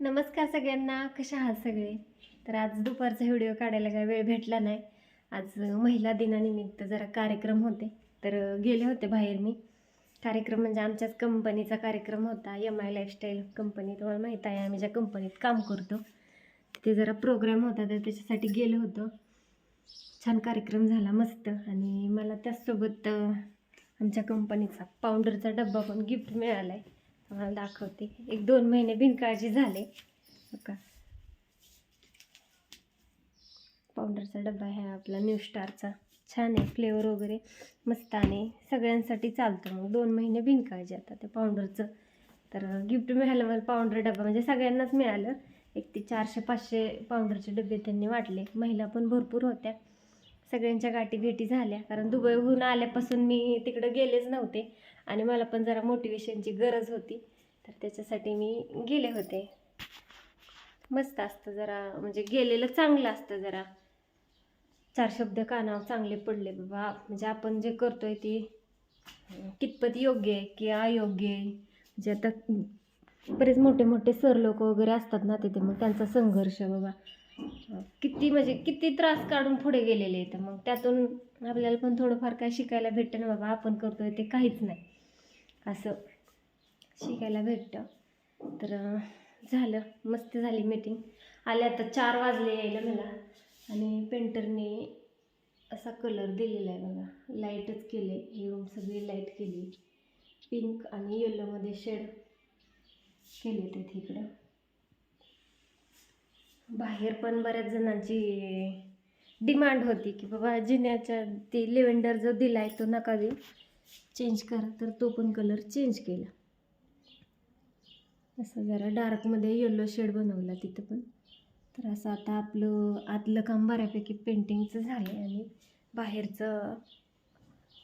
नमस्कार सगळ्यांना कशा आहात सगळे? तर आज दुपारचा व्हिडिओ काढायला काय वेळ भेटला नाही. आज महिला दिनानिमित्त जरा कार्यक्रम होते. तर गेले होते बाहेर मी. कार्यक्रम म्हणजे आमच्याच कंपनीचा कार्यक्रम होता. एम आय लाईफस्टाईल कंपनी तुम्हाला माहीत आहे आम्ही ज्या कंपनीत काम करतो तिथे जरा प्रोग्राम होता तर त्याच्यासाठी गेलो होतो. छान कार्यक्रम झाला मस्त. आणि मला त्याचसोबत आमच्या कंपनीचा पावडरचा डब्बा पण गिफ्ट मिळाला आहे तुम्हाला दाखवते. एक दोन महिने बिनकाळजी झाले. का पावडरचा डब्बा आहे आपला न्यू स्टारचा छान आहे फ्लेवर वगैरे मस्त आणि सगळ्यांसाठी चालतं. मग दोन महिने बिनकाळजी आता त्या पावडरचं तर गिफ्ट मिळालं मला पावडर डबा म्हणजे सगळ्यांनाच मिळालं. एक ते चारशे पाचशे पावडरचे डबे त्यांनी वाटले. महिला पण भरपूर होत्या. सगळ्यांच्या गाठी भेटी झाल्या. कारण दुबईहून आल्यापासून मी तिकडं गेलेच नव्हते. आणि मला पण जरा मोटिवेशनची गरज होती. तर त्याच्यासाठी मी गेले होते. मस्त असतं जरा म्हणजे गेलेलं चांगलं असतं जरा. चार शब्द कानावर चांगले पडले. बाबा म्हणजे आपण जे करतोय ते कितपत योग्य आहे की अयोग्य आहे? म्हणजे आता बरेच मोठे मोठे सर लोक वगैरे असतात ना तिथे मग त्यांचा संघर्ष बाबा. किती म्हणजे किती त्रास काढून पुढे गेलेले आहेत. मग त्यातून आपल्याला पण थोडंफार काय शिकायला भेटतं ना बाबा आपण करतोय ते काहीच नाही. असं शिकायला भेटतं. तर झालं. मस्त झाली मीटिंग आले आता चार वाजले यायला मला. आणि पेंटरने असा कलर दिलेला आहे बघा. लाईटच केले ही रूम सगळी लाइट केली. पिंक आणि येलोमध्ये शेड केले ते तिकडं बाहेर पण बऱ्याच जणांची डिमांड होती की बाबा जिन्याच्या ते लेव्हेंडर जो दिला आहे तो नका देऊ. चेंज करा. तर तो पण कलर चेंज केला. असं जरा डार्कमध्ये येलो शेड बनवला तिथं पण. तर असं आता आपलं आतलं काम बऱ्यापैकी पेंटिंगचं झालं आहे आणि बाहेरचं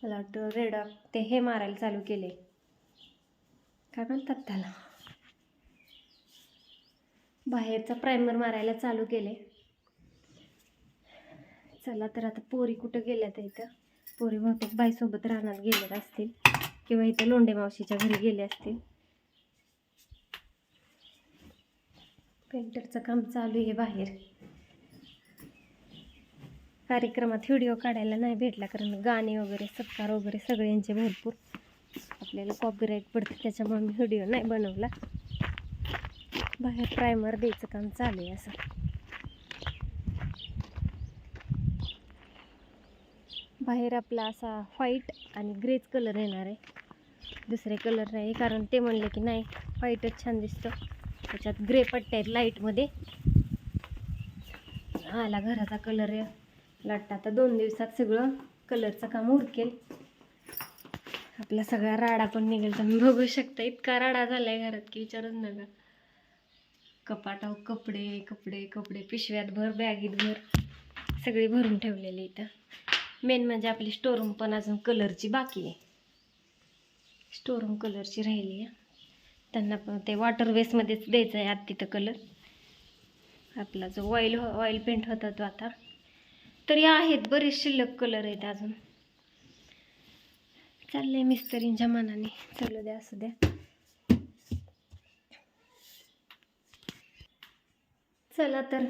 मला वाटतं रेडा ते हे मारायला चालू केले काय म्हणतात त्याला? बाहेरचा प्रायमर मारायला चालू केले. चला तर आता पोरी कुठं गेल्या त्या इथं? पोरी बहुतेक बाईसोबत रानात गेलेत असतील किंवा इथं लोंडे मावशीच्या घरी गेले असतील. पेंटरचं काम चालू आहे बाहेर. कार्यक्रमात व्हिडिओ काढायला नाही भेटला कारण गाणे वगैरे सत्कार वगैरे सगळ्यांचे भरपूर. आपल्याला कॉपीराईट पडतं त्याच्यामुळे मी व्हिडिओ नाही बनवला. बाहेर प्रायमर द्यायचं काम चालू आहे असं. बाहेर आपला असा व्हाईट आणि ग्रेच कलर येणार आहे. दुसरे कलर नाही कारण ते म्हणले की नाही व्हाईटच छान दिसतं. त्याच्यात ग्रे पट्ट्या आहेत लाईटमध्ये आला घराचा कलर लाटता आता दोन दिवसात सगळं कलरचं काम उरकेल. आपला सगळा राडा पण निघेल. तुम्ही बघू शकता इतका राडा झाला आहे घरात की विचारूच नका. कपाटाव कपडे कपडे कपडे पिशव्यात भर बॅगीत भर सगळी भरून ठेवलेली इथं. मेन म्हणजे आपली स्टोरूम पण अजून कलरची बाकी आहे. स्टोरूम कलरची राहिली आहे. त्यांना पण ते वॉटर वेस्टमध्येच द्यायचं आहे आत तिथं कलर आपला जो ऑइल ऑइल पेंट होता तो आता. तरी आहेत बरेच शिल्लक कलर आहेत अजून. चाललंय मिस्त्रींच्या मनाने. चालू द्या असू द्या. चला तर.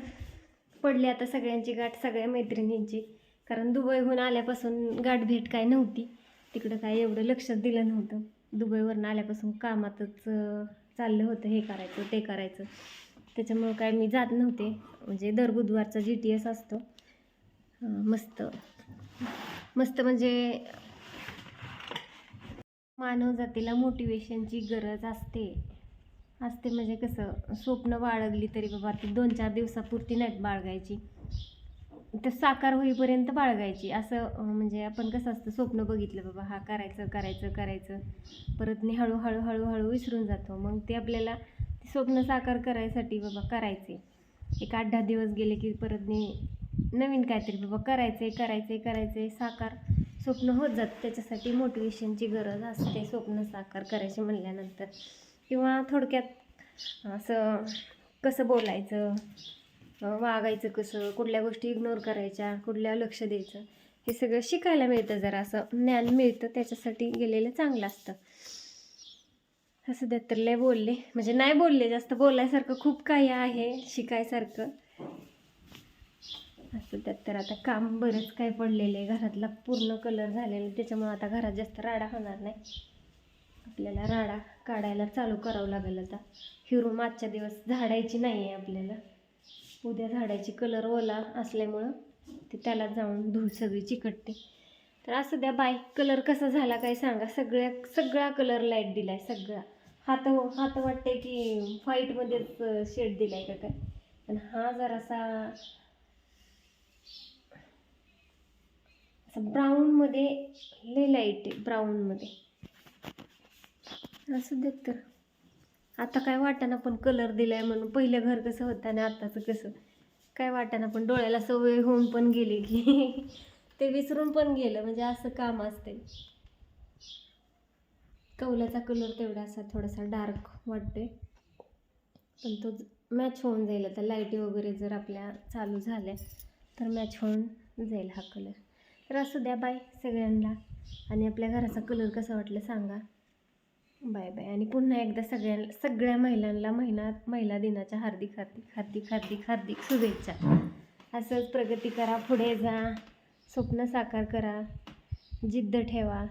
पडली आता सगळ्यांची गाठ सगळ्या मैत्रिणींची. कारण दुबईहून आल्यापासून गाठ भेट काय नव्हती. तिकडं काय एवढं लक्षात दिलं नव्हतं. दुबईवरून आल्यापासून कामातच चाललं होतं हे करायचं ते करायचं. त्याच्यामुळं काय मी जात नव्हते. म्हणजे दर बुधवारचा जी टी एस असतो. मस्त. मस्त म्हणजे मानव जातीला मोटिवेशनची गरज असते. असते म्हणजे कसं स्वप्न बाळगली तरी बाबा ती दोन चार दिवसापुरती नाहीत बाळगायची. तर साकार होईपर्यंत बाळगायची. असं म्हणजे आपण कसं असतं स्वप्न बघितलं बाबा हा करायचं करायचं करायचं. परत मी हळूहळू हळूहळू विसरून जातो. मग ते आपल्याला स्वप्न साकार करायसाठी बाबा करायचे. एक आठ दहा दिवस गेले की परत मी नवीन काहीतरी बाबा करायचे करायचे करायचे साकार स्वप्न होत जातं. त्याच्यासाठी मोटिवेशनची गरज असते स्वप्न साकार करायचे म्हणल्यानंतर. किंवा थोडक्यात असं कसं बोलायचं वागायचं कसं कुठल्या गोष्टी इग्नोर करायच्या कुठल्या लक्ष द्यायचं हे सगळं शिकायला मिळतं जरा. असं ज्ञान मिळतं त्याच्यासाठी गेलेलं चांगलं असतं. असं द्या तर लय बोलले. म्हणजे नाही बोलले जास्त बोलायसारखं खूप काही आहे शिकायसारखं. असं त्यात तर आता काम बरंच काय पडलेलं आहे. घरातला पूर्ण कलर झालेला आहे. त्याच्यामुळे आता घरात जास्त राडा होणार नाही. आपल्याला राडा काढायला चालू करावं लागेल आता. हिरून मागच्या आजच्या दिवस झाडायची नाही आहे आपल्याला. उद्या झाडायची कलर ओला असल्यामुळं ते त्याला जाऊन धूळ सगळी चिकटते. तर असं द्या बाय कलर कसा झाला काय सांगा. सगळ्या सगळा कलर लाइट दिला आहे सगळा. हात हात वाटते की व्हाईटमध्येच शेड दिला आहे का काय? पण हा जरासा असं ब्राऊनमध्ये लय लाइट आहे ब्राऊनमध्ये असं देत तर. आता काय वाटाना पण कलर दिलाय म्हणून पहिलं घर कसं होतं आणि आत्ताचं कसं? काय वाटाना पण डोळ्याला सवय होऊन पण गेली की ते विसरून पण गेलं. म्हणजे असं काम असते कौलाचा कलर तेवढा असा थोडासा डार्क वाटतोय. पण तो मॅच होऊन जाईल. आता लाईटी वगैरे जर आपल्या चालू झाल्या तर मॅच होऊन जाईल हा कलर तर असू द्या बाय सगळ्यांना. आणि आपल्या घराचा कलर कसा वाटलं सांगा. Bye bye. आणि पुन्हा एकदा सगळ्या सगळ्या महिलांना महिना महिला दिनाच्या हार्दिक हार्दिक हार्दिक हार्दिक हार्दिक शुभेच्छा. असंच प्रगती करा पुढे जा. स्वप्न साकार करा. जिद्द ठेवा.